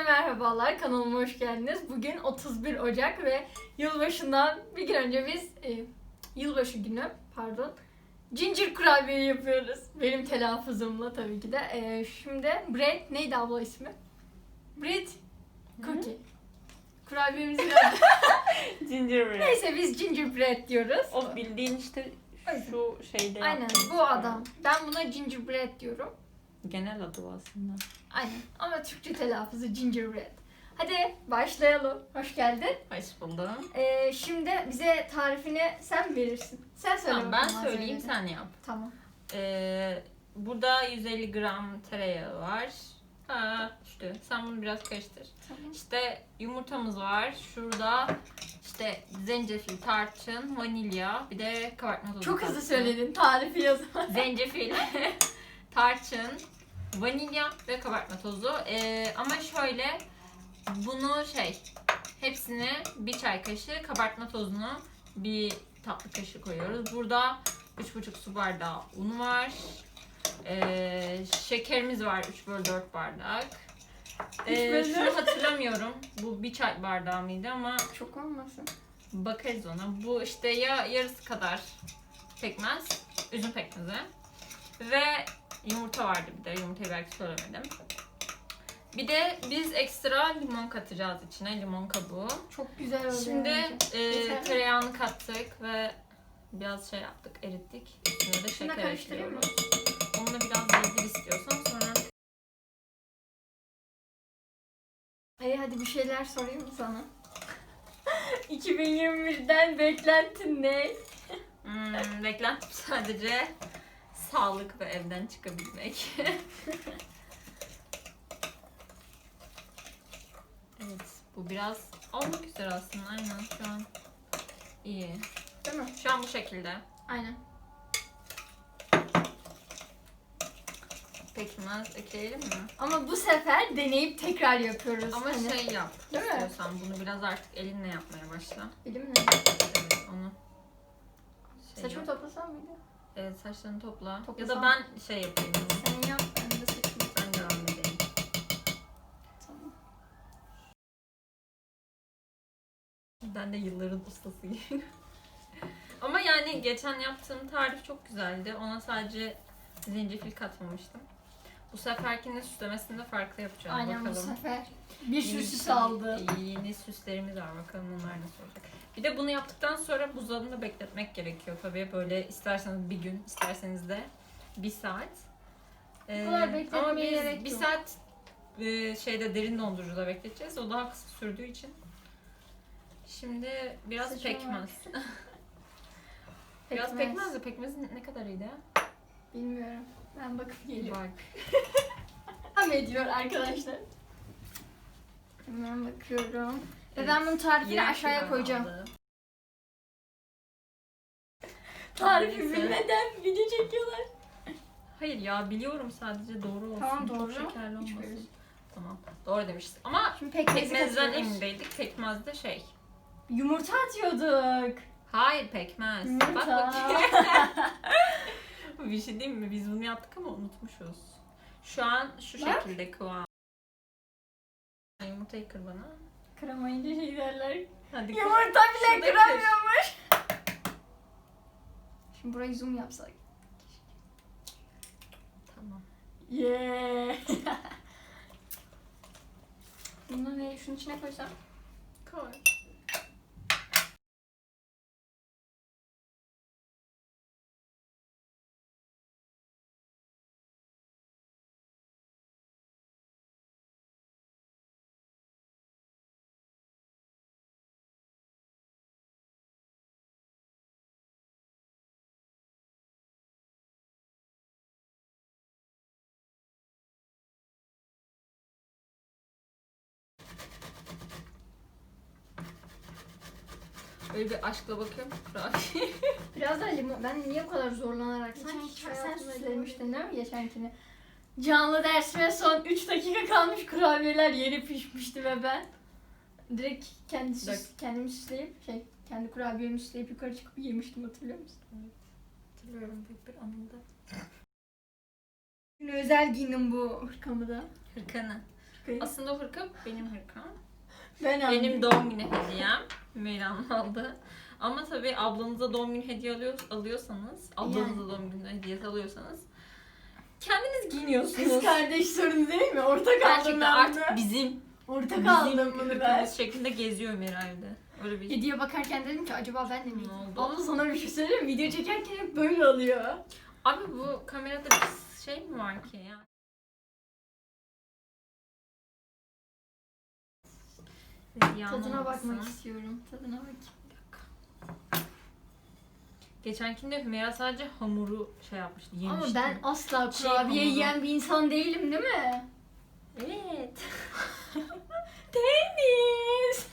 merhabalar, kanalıma hoş geldiniz. Bugün 31 Ocak ve yılbaşından bir gün önce biz, e, yılbaşı günü pardon, ginger kurabiye yapıyoruz. Benim telaffuzumla tabii ki de. E, şimdi Bread, neydi abla ismi? Bread Cookie. Adı. Gingerbread. Neyse biz gingerbread diyoruz. O bildiğin işte şu şeyde Aynen bu adam. Ben buna gingerbread diyorum. Genel adı aslında. Aynen ama Türkçe telaffuzu gingerbread. Hadi başlayalım. Hoş geldin. Hoş buldum. Ee, şimdi bize tarifini sen verirsin. Sen söyle Tamam ben bakalım söyleyeyim malzemeleri. sen yap. Tamam. Ee, burada 150 gram tereyağı var. Ha, işte sen bunu biraz karıştır. Tamam. İşte yumurtamız var. Şurada işte zencefil, tarçın, vanilya, bir de kabartma tozu. Çok hızlı kattım. söyledin tarifi yazın. Zencefil, tarçın, vanilya ve kabartma tozu. Ee, ama şöyle bunu şey hepsini bir çay kaşığı kabartma tozunu bir tatlı kaşığı koyuyoruz. Burada 3,5 su bardağı un var. Ee, şekerimiz var 3 bölü 4 bardak. Ee, şunu hatırlamıyorum. Bu bir çay bardağı mıydı ama Çok olmasın. Bakarız ona. Bu işte ya yarısı kadar pekmez, üzüm pekmezi ve yumurta vardı bir de. Yumurtayı belki söylemedim. Bir de biz ekstra limon katacağız içine. Limon kabuğu. Çok güzel oluyor. Şimdi bence. e, tereyağını kattık ve biraz şey yaptık, erittik. Üstüne de şeker karıştırayım mı? Onunla biraz bezdir istiyorsan sonra İyi hadi bir şeyler sorayım mı sana? 2021'den beklentin ne? Hmm, beklentim sadece sağlık ve evden çıkabilmek. evet, bu biraz olmak üzere aslında. Aynen şu an iyi. Değil mi? Şu an bu şekilde. Aynen. Pekmez ekleyelim mi? Ama bu sefer deneyip tekrar yapıyoruz. Ama Hani- şey yap. Değil mi? istiyorsan bunu biraz artık elinle yapmaya başla. Bilim ne? Evet, onu şey Saçımı yap. toplasam mıydı? Evet, saçlarını topla. Toplasam. Ya da ben şey yapayım. Sen yap ben de saçımı. Ben devam edeyim. Tamam. Ben de yılların ustasıyım. Ama yani geçen yaptığım tarif çok güzeldi. Ona sadece zencefil katmamıştım. Bu seferkinin süslemesini de farklı yapacağım. Aynen bu bakalım. sefer. Bir sürü süs aldı. Yeni süslerimiz var bakalım onlar nasıl olacak. Bir de bunu yaptıktan sonra buzdolabında bekletmek gerekiyor tabii. Böyle isterseniz bir gün, isterseniz de bir saat. Ee, kadar bekletmeye ama biz gerek bir yok. saat e, şeyde derin dondurucuda bekleteceğiz. O daha kısa sürdüğü için. Şimdi biraz Saçma pekmez. Biraz pekmez de pekmezin ne kadarıydı? Bilmiyorum. Ben bakıp geliyorum. Bak. Devam ediyor arkadaşlar. Hemen bakıyorum. Ve Evet, ben bunun tarifini yarım aşağıya koyacağım. Tarifi Neyse. bilmeden video çekiyorlar. Hayır ya biliyorum sadece doğru olsun. Tamam, Çok doğru. şekerli Hiç olmasın. Tamam. Doğru demiştin. Ama Şimdi pekmezi pekmezden katıyoruz. emindeydik. Pekmez de şey. Yumurta atıyorduk. Hayır pekmez. Yumurta. Bak bakayım. bir şey diyeyim mi? Biz bunu yaptık ama unutmuşuz. Şu an şu Bak. şekilde kıvam. Yumurtayı kır bana. Kıramayınca şey derler. Hadi kır. Yumurta bile Şunu da kır. kıramıyormuş. Şimdi burayı zoom yapsak. Tamam. Yeah. Bunu ne? Şunun içine koysam. Koy. Böyle bir aşkla bakıyorum. Kurabiye. Biraz daha limon. Ben niye bu kadar zorlanarak? Sanki sen süslemiştin değil mi geçenkini? Canlı dersime son 3 dakika kalmış kurabiyeler yeni pişmişti ve ben direkt kendi süs, Bak. kendimi süsleyip şey kendi kurabiyemi süsleyip yukarı çıkıp yemiştim hatırlıyor musun? Hatırlıyorum büyük bir anımda. Özel giyindim bu hırkamı da. Hırkanı. Aslında o hırka benim hırkam. Ben Benim doğum günü hediyem. Hümeyra'nın aldı. Ama tabii ablanıza doğum günü hediye alıyor, alıyorsanız, ablanıza doğum günü hediyesi alıyorsanız kendiniz giyiniyorsunuz. Kız kardeş sorunu değil mi? Ortak aldım Gerçekten ben artık bunu. bizim Ortak bizim aldım bunu ben. hırkamız şeklinde geziyor Hümeyra evde. Öyle bir Hediye bakarken dedim ki acaba ben de mi? Ne oldu? Abla sana bir şey söyleyeyim mi? Video çekerken hep böyle oluyor. Abi bu kamerada bir şey mi var ki ya? Tadına bakmak istiyorum. Tadına bakayım. Geçenkinde Hümeyra sadece hamuru şey yapmıştı, yemişti. Ama ben asla Şey kurabiye hamuru. yiyen bir insan değilim değil mi? Evet. Deniz.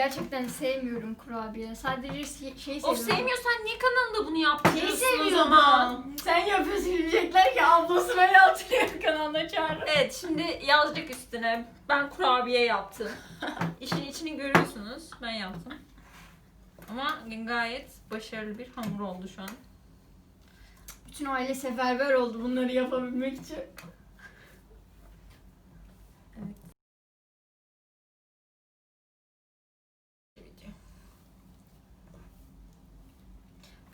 Gerçekten sevmiyorum kurabiye. Sadece şey, şey Of seviyorum. sevmiyorsan niye kanalında bunu? Şey o zaman? Sen yapıyorsun diyecekler ki ablası böyle hatırlıyor kanalda çağırır. Evet şimdi yazacak üstüne ben kurabiye yaptım. İşin içini görüyorsunuz. Ben yaptım. Ama gayet başarılı bir hamur oldu şu an. Bütün aile seferber oldu bunları yapabilmek için.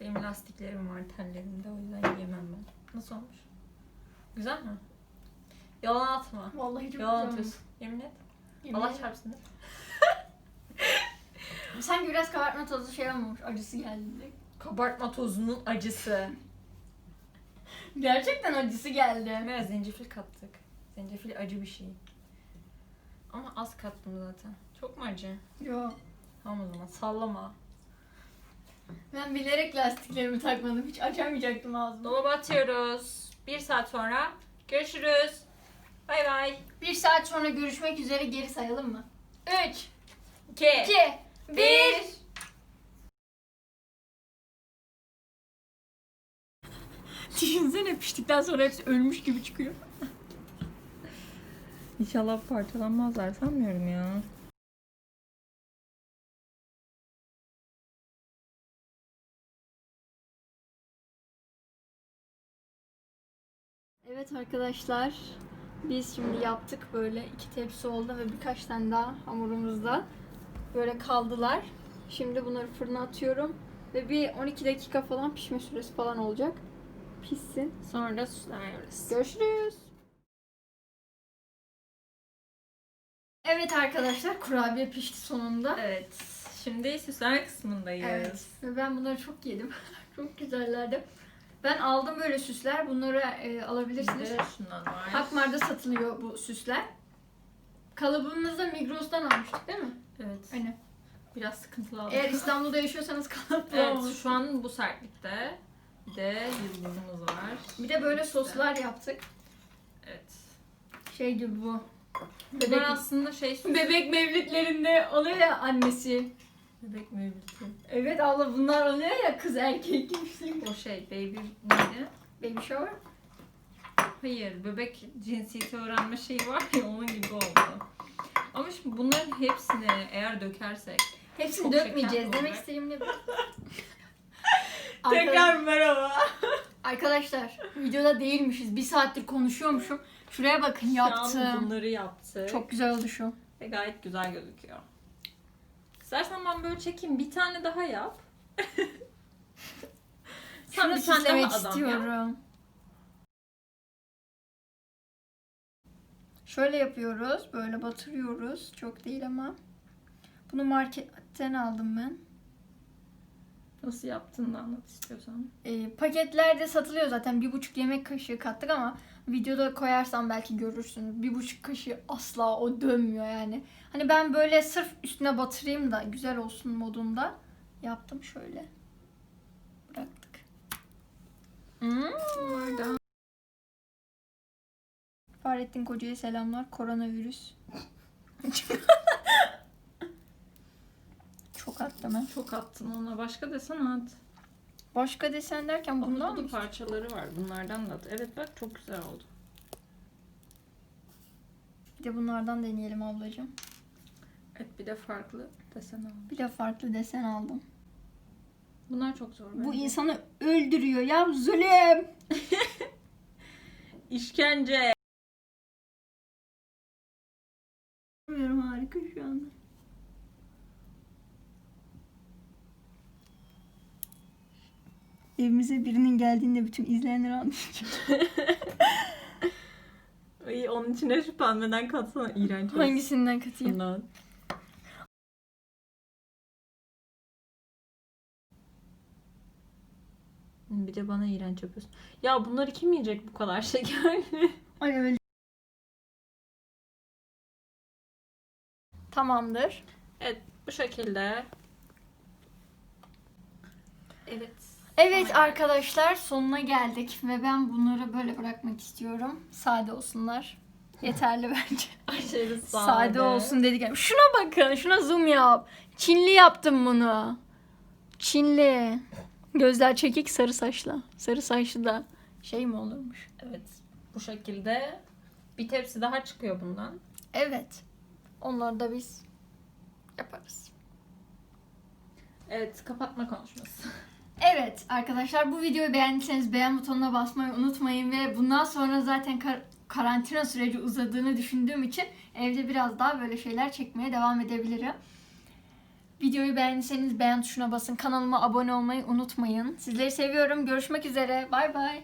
Benim lastiklerim var tellerimde o yüzden yemem ben. Nasıl olmuş? Güzel mi? Yalan atma. Vallahi çok Yalan güzel. atıyorsun. Yemin et. Yemin Allah ederim. çarpsın de. Sanki biraz kabartma tozu şey olmamış. Acısı geldi. Kabartma tozunun acısı. Gerçekten acısı geldi. Biraz zencefil kattık. Zencefil acı bir şey. Ama az kattım zaten. Çok mu acı? Yo. Tamam o zaman sallama. Ben bilerek lastiklerimi takmadım. Hiç açamayacaktım ağzımı. Dolaba atıyoruz. Bir saat sonra görüşürüz. Bay bay. Bir saat sonra görüşmek üzere geri sayalım mı? 3, 2 2, 1. Düşünsene piştikten sonra hepsi ölmüş gibi çıkıyor. İnşallah parçalanmazlar sanmıyorum ya. Evet arkadaşlar. Biz şimdi yaptık böyle iki tepsi oldu ve birkaç tane daha hamurumuzda böyle kaldılar. Şimdi bunları fırına atıyorum ve bir 12 dakika falan pişme süresi falan olacak. Pişsin. Sonra da süslüyoruz. Görüşürüz. Evet arkadaşlar kurabiye pişti sonunda. Evet. Şimdi süsleme kısmındayız. Evet. Ve ben bunları çok yedim. çok güzellerdi. Ben aldım böyle süsler. Bunları e, alabilirsiniz. De şundan var. Hakmar'da satılıyor bu süsler. Kalıbımızı da Migros'tan almıştık değil mi? Evet. Aynen. Biraz sıkıntılı oldu. Eğer İstanbul'da yaşıyorsanız kalıplı Evet olmuş. şu an bu sertlikte. Bir de yıldızımız var. Bir de böyle soslar yaptık. Evet. Şey gibi bu. Bunlar Bebek, aslında şey bebek mevlütlerinde oluyor ya annesi. Bebek mevlütü. Evet abla bunlar oluyor ya kız erkek gibi. O şey baby neydi? Baby shower. Hayır bebek cinsiyeti öğrenme şeyi var ya onun gibi oldu. Ama şimdi bunların hepsini eğer dökersek Hepsini Çok dökmeyeceğiz. şeker Demek olacak. istediğim ne? merhaba. Arkadaşlar videoda değilmişiz. Bir saattir konuşuyormuşum. Şuraya bakın Şu an yaptım. bunları yaptık. Çok güzel oldu şu. Ve gayet güzel gözüküyor. İstersen ben böyle çekeyim bir tane daha yap. Sen Şunu bir tane daha adam yap. istiyorum. Şöyle yapıyoruz. Böyle batırıyoruz. Çok değil ama. Bunu marketten aldım ben. Nasıl yaptığını da anlat istiyorsan. Ee, paketlerde satılıyor zaten. Bir buçuk yemek kaşığı kattık ama videoda koyarsam belki görürsünüz. Bir buçuk kaşığı asla o dönmüyor yani. Hani ben böyle sırf üstüne batırayım da güzel olsun modunda yaptım şöyle. Bıraktık. Hmm. Fahrettin Koca'ya selamlar. Koronavirüs. Çok attım ben. Çok attın ona. Başka desen at. Başka desen derken bundan mı? parçaları var. Bunlardan da. Evet bak çok güzel oldu. Bir de bunlardan deneyelim ablacığım. Evet bir de farklı desen al. Bir de farklı desen aldım. Bunlar çok zor Bu bence. insanı öldürüyor ya zulüm. İşkence. Bilmiyorum harika şu anda. Evimize birinin geldiğinde bütün izleyenleri anlayacağım. Ay, onun içine şu pembeden katsana iğrenç. Hangisinden katayım? Bundan. Bir de bana iğrenç yapıyorsun. Ya bunları kim yiyecek bu kadar şekerli? Ay öyle. Tamamdır. evet bu şekilde. Evet. Evet Tamam. arkadaşlar sonuna geldik ve ben bunları böyle bırakmak istiyorum. Sade olsunlar. Yeterli bence. Aşırı sade. Sade, olsun dedik. Şuna bakın, şuna zoom yap. Çinli yaptım bunu. Çinli. Gözler çekik, sarı saçlı. Sarı saçlı da şey mi olurmuş? Evet. Bu şekilde bir tepsi daha çıkıyor bundan. Evet. Onları da biz yaparız. Evet, kapatma konuşması. Evet arkadaşlar bu videoyu beğendiyseniz beğen butonuna basmayı unutmayın ve bundan sonra zaten kar- karantina süreci uzadığını düşündüğüm için evde biraz daha böyle şeyler çekmeye devam edebilirim. Videoyu beğendiyseniz beğen tuşuna basın. Kanalıma abone olmayı unutmayın. Sizleri seviyorum. Görüşmek üzere. Bay bay.